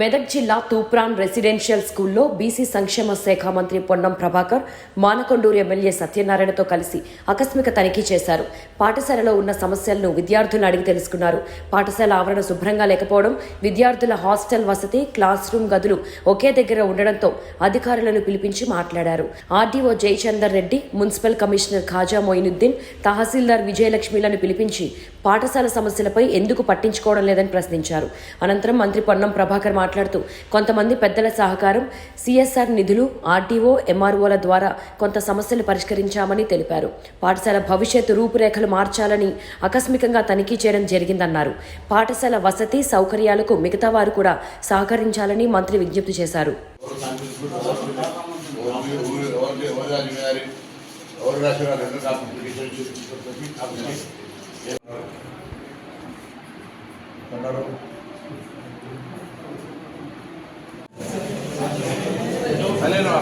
మెదక్ జిల్లా తూప్రాన్ రెసిడెన్షియల్ స్కూల్లో బీసీ సంక్షేమ శాఖ మంత్రి పొన్నం ప్రభాకర్ మానకొండూరు ఎమ్మెల్యే సత్యనారాయణతో కలిసి ఆకస్మిక తనిఖీ చేశారు. పాఠశాలలో ఉన్న సమస్యలను విద్యార్థులను అడిగి తెలుసుకున్నారు. పాఠశాల ఆవరణ శుభ్రంగా లేకపోవడం విద్యార్థుల హాస్టల్ వసతి క్లాస్ రూమ్ గదులు ఒకే దగ్గర ఉండడంతో అధికారులను పిలిపించి మాట్లాడారు. RDO Jayachandar Reddy municipal commissioner Khaja Moinuddin tahsildar విజయలక్ష్మిలను పిలిపించి పాఠశాల సమస్యలపై ఎందుకు పట్టించుకోవడం లేదని ప్రశ్నించారు. అనంతరం మంత్రి పొన్నం ప్రభాకర్ మాట్లాడుతూ కొంతమంది పెద్దల సహకారం సిఎస్ఆర్ నిధులు ఆర్టీఓ ఎంఆర్ఓల ద్వారా కొంత సమస్యలు పరిష్కరించామని తెలిపారు. పాఠశాల భవిష్యత్తు రూపురేఖలు మార్చాలని ఆకస్మికంగా తనిఖీ చేయడం జరిగిందన్నారు. పాఠశాల వసతి సౌకర్యాలకు మిగతా వారు కూడా సహకరించాలని మంత్రి విజ్ఞప్తి చేశారు. అన్నారు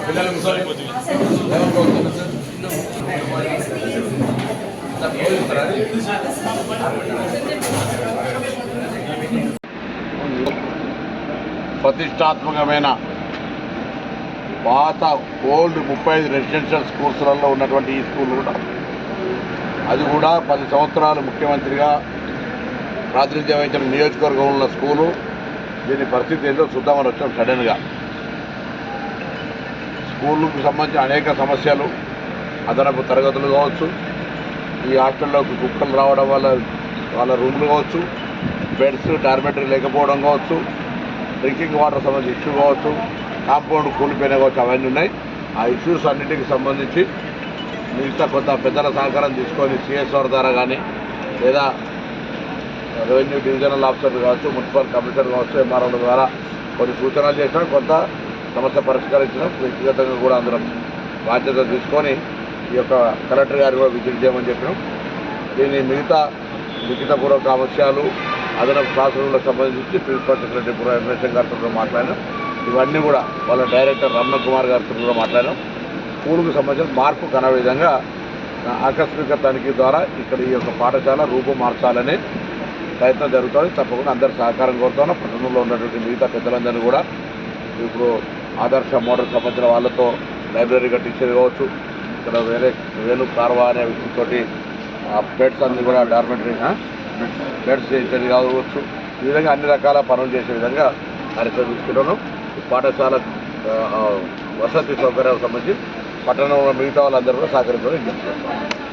పిల్లలు ప్రతిష్టాత్మకమైన పాత ఓల్డ్ ముప్పై ఐదు రెసిడెన్షియల్ స్కూల్స్లలో ఉన్నటువంటి ఈ స్కూల్ కూడా. అది కూడా పది సంవత్సరాలు ముఖ్యమంత్రిగా ప్రాతినిధ్యం వహించిన నియోజకవర్గంలో ఉన్న స్కూలు. దీని పరిస్థితి ఏంటో చూద్దామని వచ్చాం సడన్గా. స్కూళ్ళకు సంబంధించిన అనేక సమస్యలు అదనపు తరగతులు కావచ్చు ఈ హాస్టల్లోకి కుక్కలు రావడం వల్ల వాళ్ళ రూమ్లు కావచ్చు బెడ్స్ డార్మెటరీ లేకపోవడం కావచ్చు డ్రింకింగ్ వాటర్ సంబంధించి ఇష్యూ కావచ్చు కాంపౌండ్ కూలిపోయినా కావచ్చు అవన్నీ ఉన్నాయి. ఆ ఇష్యూస్ అన్నిటికి సంబంధించి మిగతా కొంత పెద్దల సహకారం తీసుకొని సిఎస్ఆర్ ద్వారా కానీ లేదా రెవెన్యూ డివిజనల్ ఆఫీసర్ కావచ్చు మున్సిపల్ కమిషనర్ కావచ్చు ఎంఆర్ఓల ద్వారా కొన్ని సూచనలు చేసినా కొంత సమస్య పరిష్కరించడం వ్యక్తిగతంగా కూడా అందరం బాధ్యత తీసుకొని ఈ యొక్క కలెక్టర్ గారు కూడా విజిట్ చేయమని చెప్పినాం. దీని మిగతా లిఖితపూర్వక అంశాలు అదనపు క్లాస్ సంబంధించి ప్రిన్సిపల్ సెక్రటరీ పురం గారితో కూడా మాట్లాడినాం. ఇవన్నీ కూడా వాళ్ళ డైరెక్టర్ రమణ కుమార్ గారితో కూడా మాట్లాడినాం. స్కూల్కు సంబంధించిన మార్పు కన విధంగా ఆకస్మిక తనిఖీ ద్వారా ఇక్కడ ఈ యొక్క పాఠశాల రూపు మార్చాలని ప్రయత్నం జరుగుతుంది. తప్పకుండా అందరి సహకారం కోరుతాను పట్టణంలో ఉన్నటువంటి మిగతా పెద్దలందరినీ కూడా ఇప్పుడు ఆదర్శ మోడల్ సంబంధించిన వాళ్ళతో లైబ్రరీ కట్టించేది కావచ్చు ఇక్కడ వేరే వేలు కార్వా అనే ఆ బెడ్స్ అన్ని కూడా డార్మెంటరీ బెడ్స్ చేసేది కావచ్చు. ఈ విధంగా అన్ని రకాల పనులు చేసే విధంగా కార్యక్రమం పాఠశాల వసతి సౌకర్యాలకు సంబంధించి పట్టణంలో మిగతా వాళ్ళందరూ కూడా సహకరించడం విజ్ఞప్తి